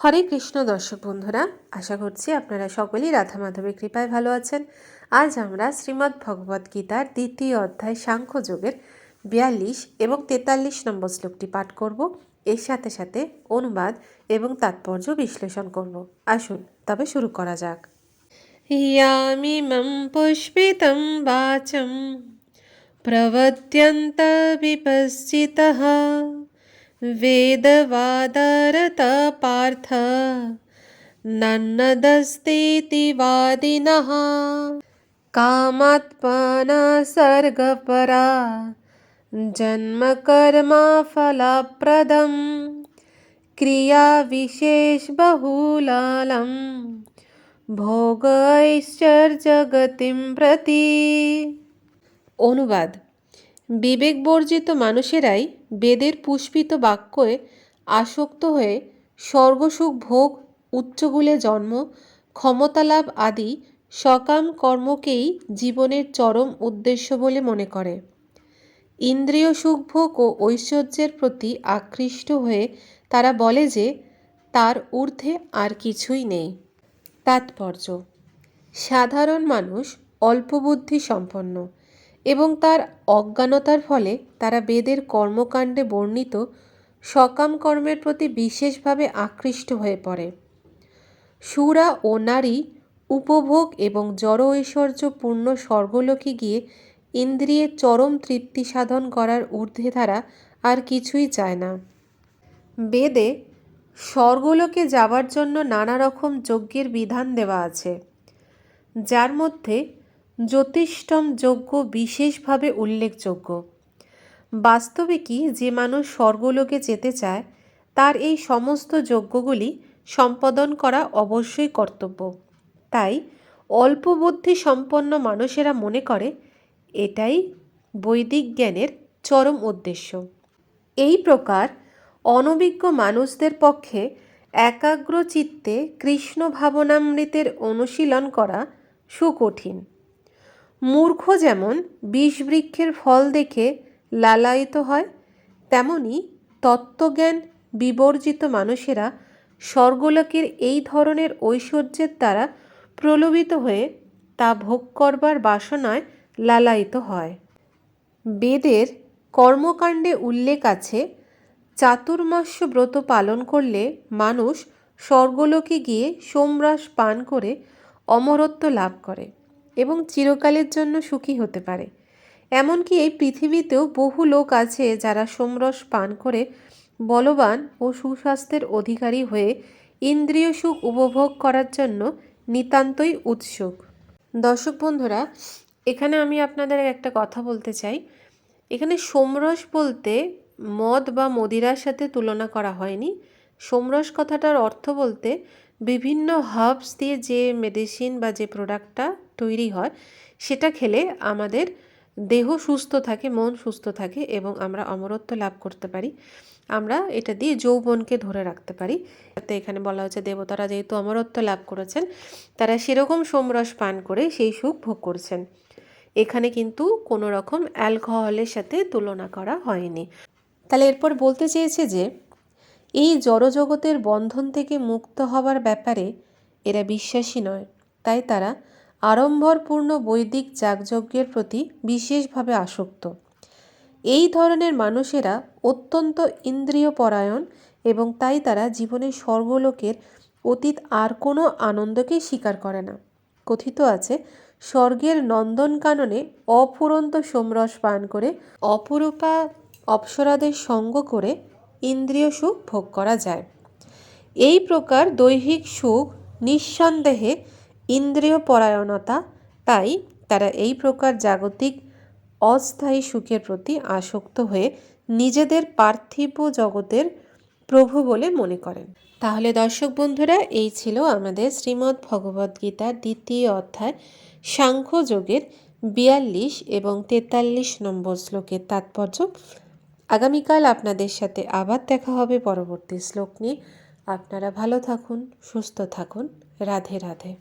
হরে কৃষ্ণ দর্শক বন্ধুরা, আশা করছি আপনারা সকলেই রাধা মাধবের কৃপায় ভালো আছেন। আজ আমরা শ্রীমদ্ ভগবদ গীতার দ্বিতীয় অধ্যায় সাংখ্যযোগের বিয়াল্লিশ এবং তেতাল্লিশ নম্বর শ্লোকটি পাঠ করব। এর সাথে সাথে অনুবাদ এবং তাৎপর্য বিশ্লেষণ করব। আসুন, তবে শুরু করা যাক। ইয়ামিমं পুষ্পিतं বাচম প্রবদ্যন্ত বিপশ্চিতः। वेदवादरत पार्थ नन्नदस्तीति वादिनः कामात्मना सर्गपरा जन्मकर्माफलप्रदं क्रियाविशेषबहुलालं ভোগৈশ্চর্যগতিম প্রতি অনুবাদ বিবেকবর্জিত মানুষেরাই বেদের পুষ্পিত বাক্যে আসক্ত হয়ে স্বর্গসুখ ভোগ, উচ্চগুলে জন্ম, ক্ষমতালাভ আদি সকাম কর্মকেই জীবনের চরম উদ্দেশ্য বলে মনে করে। ইন্দ্রিয় সুখভোগ ও ঐশ্বর্যের প্রতি আকৃষ্ট হয়ে তারা বলে যে, তার ঊর্ধ্বে আর কিছুই নেই। তাৎপর্য, সাধারণ মানুষ অল্পবুদ্ধি সম্পন্ন। এবং তার অজ্ঞানতার ফলে তারা বেদের কর্মকাণ্ডে বর্ণিত সকাম কর্মের প্রতি বিশেষভাবে আকৃষ্ট হয়ে পড়ে। সুরা ও নারী, উপভোগ এবং জড় ঐশ্বর্যপূর্ণ স্বর্গলোকে গিয়ে ইন্দ্রিয়ের চরম তৃপ্তি সাধন করার ঊর্ধ্বে তারা আর কিছুই চায় না। বেদে স্বর্গলোকে যাওয়ার জন্য নানা রকম যজ্ঞের বিধান দেওয়া আছে। যার মধ্যে জ্যোতিষ্ঠম যজ্ঞ বিশেষভাবে উল্লেখযোগ্য। বাস্তবে কি যে মানুষ স্বর্গলোকে যেতে চায়, তার এই সমস্ত যজ্ঞগুলি সম্পাদন করা অবশ্যই কর্তব্য। তাই অল্প বুদ্ধি সম্পন্ন মানুষেরা মনে করে, এটাই বৈদিক জ্ঞানের চরম উদ্দেশ্য। এই প্রকার অনভিজ্ঞ মানুষদের পক্ষে একাগ্র চিত্তে কৃষ্ণ ভাবনামৃতের অনুশীলন করা সুকঠিন। মূর্খ যেমন বিষবৃক্ষের ফল দেখে লালায়িত হয়, তেমনি তত্ত্বজ্ঞান বিবর্জিত মানুষেরা স্বর্গলোকের এই ধরনের ঐশ্বর্যের দ্বারা প্রলোভিত হয়ে তা ভোগ করবার বাসনায় লালায়িত হয়। বেদের কর্মকাণ্ডে উল্লেখ আছে, চাতুর্মাস্য ব্রত পালন করলে মানুষ স্বর্গলোকে গিয়ে সোমরাস পান করে অমরত্ব লাভ করে। এবং চিরকালের জন্য সুখী হতে পারে। এমনকি এই পৃথিবীতেও বহু লোক আছে যারা সোমরস পান করে বলবান ও সুস্বাস্থ্যের অধিকারী হয়ে ইন্দ্রিয় সুখ উপভোগ করার জন্য নিতান্তই উৎসুক। দর্শক বন্ধুরা, এখানে আমি আপনাদের একটা কথা বলতে চাই। এখানে সোমরস বলতে মদ বা মদিরার সাথে তুলনা করা হয়নি। সোমরস কথাটার অর্থ বলতে বিভিন্ন হার্বস দিয়ে যে মেডিসিন বা যে প্রোডাক্টটা তৈরি হয়, সেটা খেলে আমাদের দেহ সুস্থ থাকে, মন সুস্থ থাকে এবং আমরা অমরত্ব লাভ করতে পারি। আমরা এটা দিয়ে যৌবনকে ধরে রাখতে পারি। তো এখানে বলা হচ্ছে দেবতারা যেহেতু অমরত্ব লাভ করেছেন, তারা সেরকম সোমরস পান করে সেই সুখ ভোগ করছেন। এখানে কিন্তু কোনো রকম অ্যালকোহলের সাথে তুলনা করা হয়নি। তাহলে এরপর বলতে চেয়েছে যে, এই জড়জগতের বন্ধন থেকে মুক্ত হবার ব্যাপারে এরা বিশ্বাসী নয়, তাই তারা আড়ম্বরপূর্ণ বৈদিক যাগযজ্ঞের প্রতি বিশেষভাবে আসক্ত। এই ধরনের মানুষেরা অত্যন্ত ইন্দ্রিয় পরায়ণ এবং তাই তারা জীবনের স্বর্গলোকের অতীত আর কোনো আনন্দকে স্বীকার করে না। কথিত আছে, স্বর্গের নন্দনকাননে অফুরন্ত সোমরস পান করে অপরূপা অপ্সরাদের সঙ্গ করে ইন্দ্রিয় সুখ ভোগ করা যায়। এই প্রকার দৈহিক সুখ নিঃসন্দেহে ইন্দ্রিয় পরায়ণতা তাই তারা এই প্রকার জাগতিক অস্থায়ী সুখের প্রতি আসক্ত হয়ে নিজেদের পার্থিব জগতের প্রভু বলে মনে করেন। তাহলে দর্শক বন্ধুরা, এই ছিল আমাদের শ্রীমদ্ ভগবদ্গীতার দ্বিতীয় অধ্যায় সাংখ্যযোগের বিয়াল্লিশ এবং তেতাল্লিশ নম্বর শ্লোকের তাৎপর্য। আগামীকাল আপনাদের সাথে আবার দেখা হবে পরবর্তী শ্লোক নিয়ে। আপনারা ভালো থাকুন, সুস্থ থাকুন। রাধে রাধে।